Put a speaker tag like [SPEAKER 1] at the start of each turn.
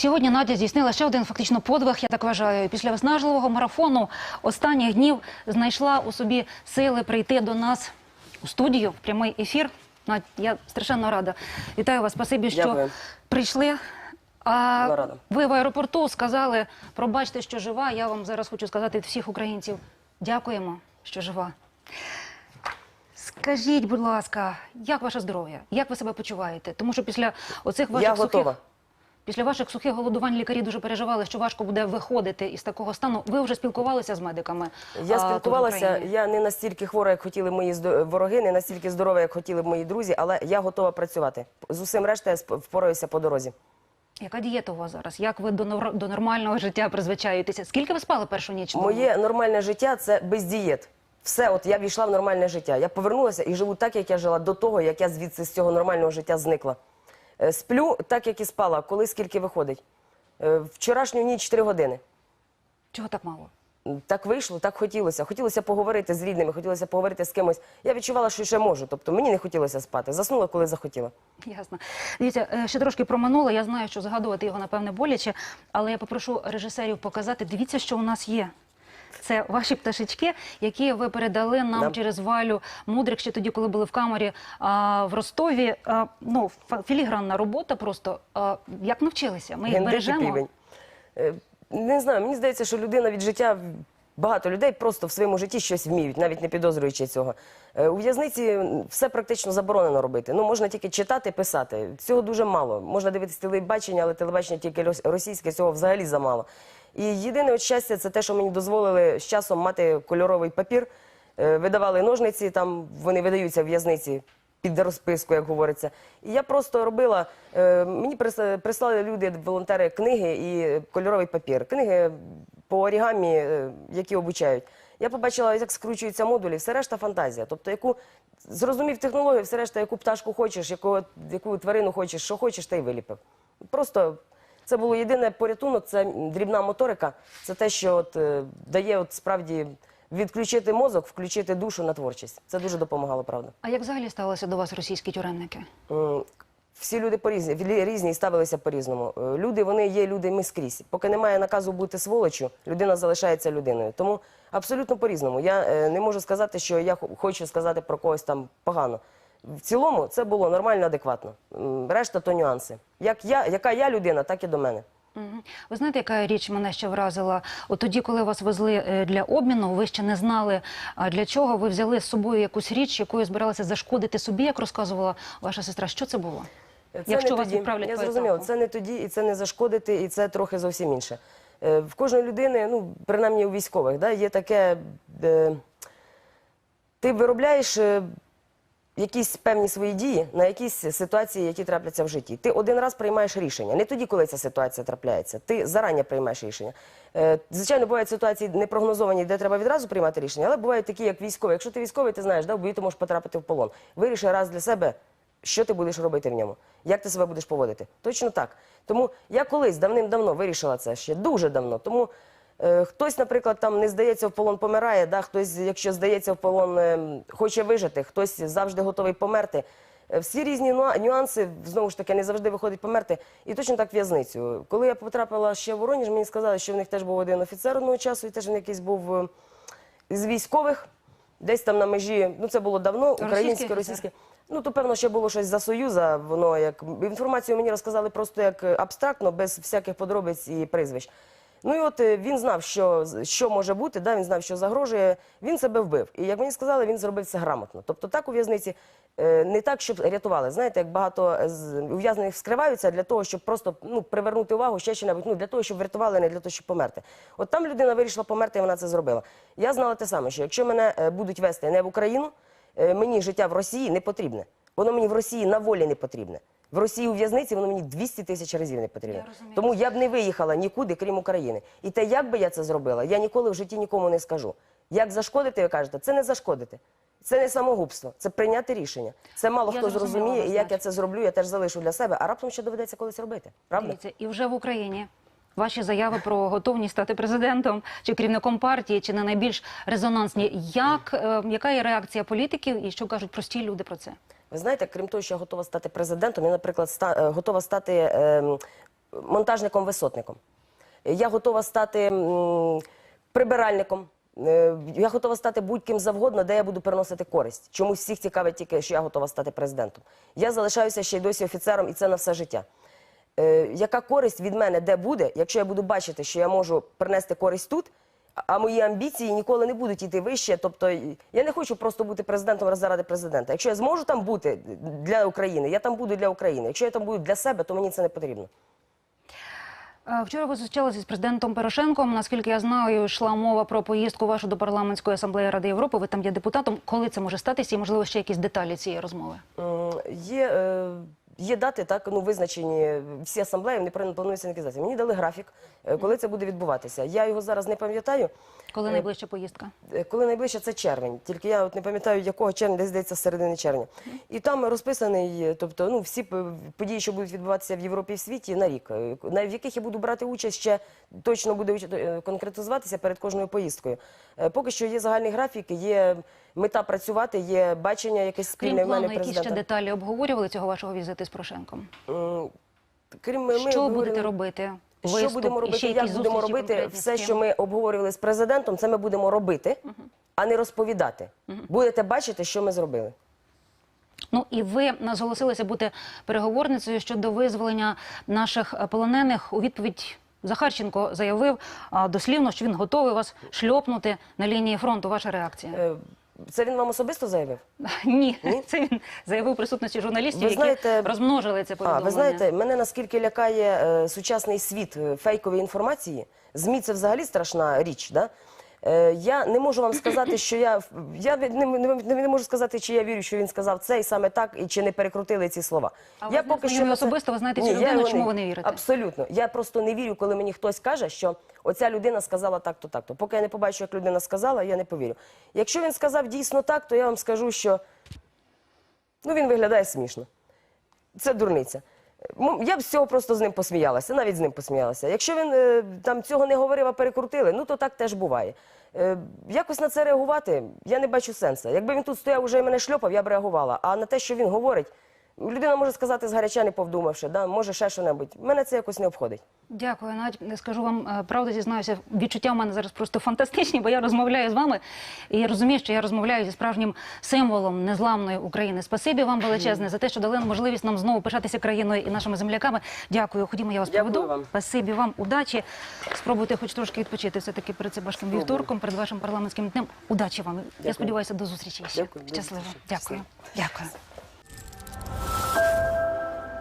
[SPEAKER 1] Сьогодні Надя здійснила ще один фактично подвиг, я так вважаю. Після виснажливого марафону останніх днів знайшла у собі сили прийти до нас у студію в прямий ефір. Надь, я страшенно рада. Вітаю вас. Спасибі, що
[SPEAKER 2] Дякую.
[SPEAKER 1] прийшли. А ви в аеропорту сказали, пробачте, що жива. Я вам зараз хочу сказати від всіх українців. Дякуємо, що жива. Скажіть, будь ласка, як ваше здоров'я? Як ви себе почуваєте? Тому що після оцих ваших
[SPEAKER 2] Я
[SPEAKER 1] сухих...
[SPEAKER 2] готова.
[SPEAKER 1] Після ваших сухих голодувань лікарі дуже переживали, що важко буде виходити із такого стану. Ви вже спілкувалися з медиками?
[SPEAKER 2] Я
[SPEAKER 1] а,
[SPEAKER 2] спілкувалася. Я не настільки хвора, як хотіли мої вороги, не настільки здорова, як хотіли мої друзі, але я готова працювати. З усім решта я впораюся по дорозі.
[SPEAKER 1] Яка дієта у вас зараз? Як ви до, до нормального життя призвичаєтеся? Скільки ви спали першу ніч?
[SPEAKER 2] Моє нормальне життя це без дієт. Все, от я війшла в нормальне життя. Я повернулася і живу так, як я жила до того, як я звідси з цього нормального життя зникла. Е, Сплю так, як і спала, коли скільки виходить. Е, Вчорашню ніч 3 години.
[SPEAKER 1] Чого так мало?
[SPEAKER 2] Так вийшло, так хотілося. Хотілося поговорити з рідними, хотілося поговорити з кимось. Я відчувала, що ще можу. Тобто мені не хотілося спати. Заснула, коли захотіла.
[SPEAKER 1] Ясно. Дивіться, е, ще трошки про минуле. Я знаю, що згадувати його напевне боляче, але я попрошу режисерів показати. Дивіться, що у нас є. Це ваші пташечки, які ви передали нам
[SPEAKER 2] Да.
[SPEAKER 1] через Валю Мудрик ще тоді, коли були в камері а, в Ростові. А, ну, філігранна робота просто. А, як навчилися? Ми їх бережемо.
[SPEAKER 2] Е, Не знаю, мені здається, що людина від життя. Багато людей просто в своєму житті щось вміють, навіть не підозрюючи цього. Е, У в'язниці все практично заборонено робити. Ну, можна тільки читати, писати. Цього дуже мало. Можна дивитися телебачення, але телебачення тільки рос- російське, цього взагалі замало. І єдине от щастя, це те, що мені дозволили з часом мати кольоровий папір. Е, Видавали ножниці, там вони видаються в в'язниці під розписку, як говориться. І я просто робила. е, Мені прис- прислали люди, волонтери, книги і кольоровий папір. Книги по орігамі, е, які обучають. Я побачила, як скручуються модулі, все решта фантазія. Тобто, яку зрозумів технологію, все решта, яку пташку хочеш, яку, яку тварину хочеш, що хочеш, та й виліпив. Просто це було єдине порятунок, це дрібна моторика. Це те, що от, е, дає от, справді відключити мозок, включити душу на творчість. Це дуже допомагало, правда.
[SPEAKER 1] А як взагалі ставилися до вас російські тюремники?
[SPEAKER 2] М, Всі люди порізні, ві- різні і ставилися по-різному. Е, Люди, вони є людьми скрізь. Поки немає наказу бути сволочю, людина залишається людиною. Тому абсолютно по-різному. Я е, не можу сказати, що я хо- хочу сказати про когось там погано. В цілому це було нормально, адекватно. Решта то нюанси. Як я, яка я людина, так і до мене.
[SPEAKER 1] Ви знаєте, яка річ мене ще вразила? От тоді, коли вас везли е, для обміну, ви ще не знали для чого. Ви взяли з собою якусь річ, якою збиралися зашкодити собі, як розказувала ваша сестра. Що це було?
[SPEAKER 2] Це
[SPEAKER 1] Якщо вас
[SPEAKER 2] тоді.
[SPEAKER 1] відправлять
[SPEAKER 2] я зрозуміла, це не тоді, і це не зашкодити, і це трохи зовсім інше. Е, В кожної людини, ну принаймні у військових, да, є таке. Е, ти виробляєш якісь певні свої дії на якісь ситуації, які трапляться в житті. Ти один раз приймаєш рішення. Не тоді, коли ця ситуація трапляється. Ти зарані приймаєш рішення. Е, Звичайно, бувають ситуації непрогнозовані, де треба відразу приймати рішення, але бувають такі, як військові. Якщо ти військовий, ти знаєш, да, в бою ти можеш потрапити в полон. Виріши раз для себе, що ти будеш робити в ньому, як ти себе будеш поводити. Точно так. Тому я колись давним-давно вирішила це ще дуже давно. Тому Хтось, наприклад, там не здається в полон, помирає. Да? Хтось, якщо здається в полон, е, хоче вижити, хтось завжди готовий померти. Е, Всі різні нюанси, знову ж таки, не завжди виходить померти. І точно так в'язницю. Коли я потрапила ще в Воронеж, мені сказали, що в них теж був один офіцер одного часу, і теж він якийсь був е, з військових, десь там на межі, ну це було давно, українське, російське. Ну, то певно, ще було щось за Союза, воно як інформацію мені розказали просто як е, абстрактно, без всяких подробиць і прізвищ. Ну і от е, він знав, що, що може бути, да, він знав, що загрожує, він себе вбив. І як мені сказали, він зробив це грамотно. Тобто так у в'язниці е, не так, щоб рятували. Знаєте, як багато ув'язнених скриваються для того, щоб просто ну, привернути увагу ще що-небудь, ну, для того, щоб врятували, не для того, щоб померти. От там людина вирішила померти, і вона це зробила. Я знала те саме, що якщо мене е, будуть вести не в Україну, мені життя в Росії не потрібне. Воно мені в Росії на волі не потрібне. В Росії у в'язниці воно мені 200 тисяч разів не потрібне.
[SPEAKER 1] Я.
[SPEAKER 2] Тому я б не виїхала нікуди, крім України. І те, як би я це зробила, я ніколи в житті нікому не скажу. Як зашкодити, ви кажете, це не зашкодити. Це не самогубство, це прийняти рішення. Це мало
[SPEAKER 1] Я
[SPEAKER 2] хто зрозуміє, і як я це зроблю, я теж залишу для себе, а раптом ще доведеться колись робити. Правда?
[SPEAKER 1] Дивіться, і вже в Україні ваші заяви про готовність стати президентом чи керівником партії, чи не найбільш резонансні. Як е, яка є реакція політиків і що кажуть прості люди про це?
[SPEAKER 2] Ви знаєте, крім того, що я готова стати президентом, я, наприклад, ста, е, готова стати ем, монтажником-висотником. Я готова стати м, прибиральником. Е, Я готова стати будь-ким завгодно, де я буду приносити користь. Чомусь всіх цікавить тільки, що я готова стати президентом. Я залишаюся ще й досі офіцером, і це на все життя. Е, яка користь від мене де буде, якщо я буду бачити, що я можу принести користь тут, а- мої амбіції ніколи не будуть йти вище. Тобто я не хочу просто бути президентом заради президента. Якщо я зможу там бути для України, я там буду для України. Якщо я там буду для себе, то мені це не потрібно.
[SPEAKER 1] Е, Вчора ви зустрічалися з президентом Порошенком. Наскільки я знаю, йшла мова про поїздку вашу до парламентської асамблеї Ради Європи. Ви там є депутатом. Коли це може статися? І можливо ще якісь деталі цієї розмови?
[SPEAKER 2] Є, е, є дати, так, ну, визначені всі асамблеї, вони плануються на кінець. Мені дали графік, е, коли це буде відбуватися. Я його зараз не пам'ятаю.
[SPEAKER 1] Коли найближча поїздка?
[SPEAKER 2] Е, Коли найближче, це червень. Тільки я от не пам'ятаю, якого червня, десь здається, середини червня. І там розписаний, е, тобто, ну, всі події, що будуть відбуватися в Європі і в світі на рік, е, в яких я буду брати участь, ще точно буде е, конкретизуватися перед кожною поїздкою. Е, Поки що є загальний графік, є мета працювати, є бачення якесь спільне в мене
[SPEAKER 1] плану, які ще деталі обговорювали цього вашого візиту з Порошенком?
[SPEAKER 2] Крім ми
[SPEAKER 1] що будете
[SPEAKER 2] обговорювали-
[SPEAKER 1] робити?
[SPEAKER 2] Що будемо робити, як будемо робити, все, що ми обговорювали з президентом, це ми будемо робити, а не розповідати. Будете бачити, що ми зробили.
[SPEAKER 1] Ну і ви зголосилися бути переговорницею щодо визволення наших е, полонених. У відповідь Захарченко заявив дослівно, що він готовий вас шльопнути на лінії фронту. Ваша реакція?
[SPEAKER 2] Це він вам особисто заявив?
[SPEAKER 1] Ні, це він заявив присутності журналістів,
[SPEAKER 2] Ви
[SPEAKER 1] які
[SPEAKER 2] знаєте-
[SPEAKER 1] розмножили це
[SPEAKER 2] А, ви знаєте, мене наскільки лякає е, сучасний світ е, фейкової інформації. ЗМІ це взагалі страшна річ. Да? Е, я не можу вам сказати, що я я не, не, не, можу сказати, чи я вірю, що він сказав це і саме так, і чи не перекрутили ці слова.
[SPEAKER 1] А
[SPEAKER 2] я
[SPEAKER 1] знайомі
[SPEAKER 2] на це-
[SPEAKER 1] особисто, ви знаєте цю
[SPEAKER 2] Ні,
[SPEAKER 1] людину, чому ви не вірите?
[SPEAKER 2] Абсолютно. Я просто не вірю, коли мені хтось каже, що оця людина сказала так-то, так-то. Поки я не побачу, як людина сказала, я не повірю. Якщо він сказав дійсно так, то я вам скажу, що ну, він виглядає смішно. Це дурниця. Я б з цього просто з ним посміялася, навіть з ним посміялася. Якщо він е, там цього не говорив, а перекрутили, ну то так теж буває. Е, якось на це реагувати я не бачу сенсу. Якби він тут стояв уже і мене шльопав, я б реагувала. А на те, що він говорить, людина може сказати згаряча, не повдумавши, да, може ще що-небудь. Мене це якось не обходить.
[SPEAKER 1] Дякую. Не скажу вам е, правду, зізнаюся. Відчуття в мене зараз просто фантастичні, бо я розмовляю з вами і я розумію, що я розмовляю зі справжнім символом незламної України. Спасибі вам величезне за те, що дали можливість нам знову пишатися країною і нашими земляками. Дякую. Ходімо, я вас
[SPEAKER 2] Дякую
[SPEAKER 1] проведу.
[SPEAKER 2] вам.
[SPEAKER 1] Спасибі вам, удачі. Спробуйте хоч трошки відпочити все таки перед цим важким вівторком, перед вашим парламентським днем. Удачі вам. Я сподіваюся, до зустрічі.
[SPEAKER 2] Дякую.
[SPEAKER 1] Щасливо. Дякую. Дякую.